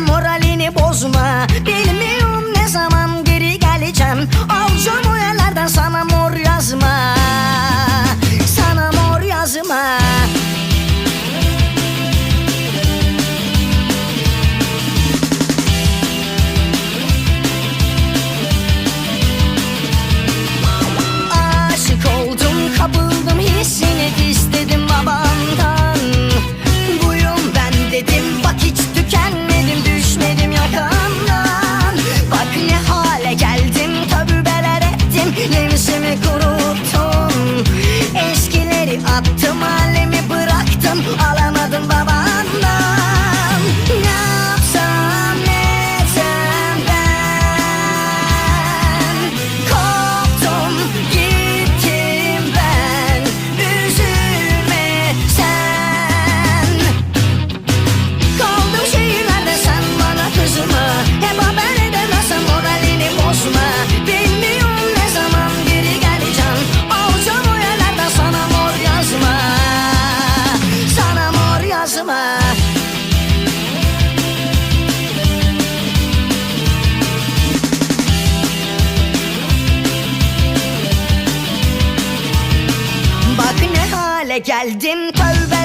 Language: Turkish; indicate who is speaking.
Speaker 1: moralini bozma. Yeni sene kuru geldim tövbeler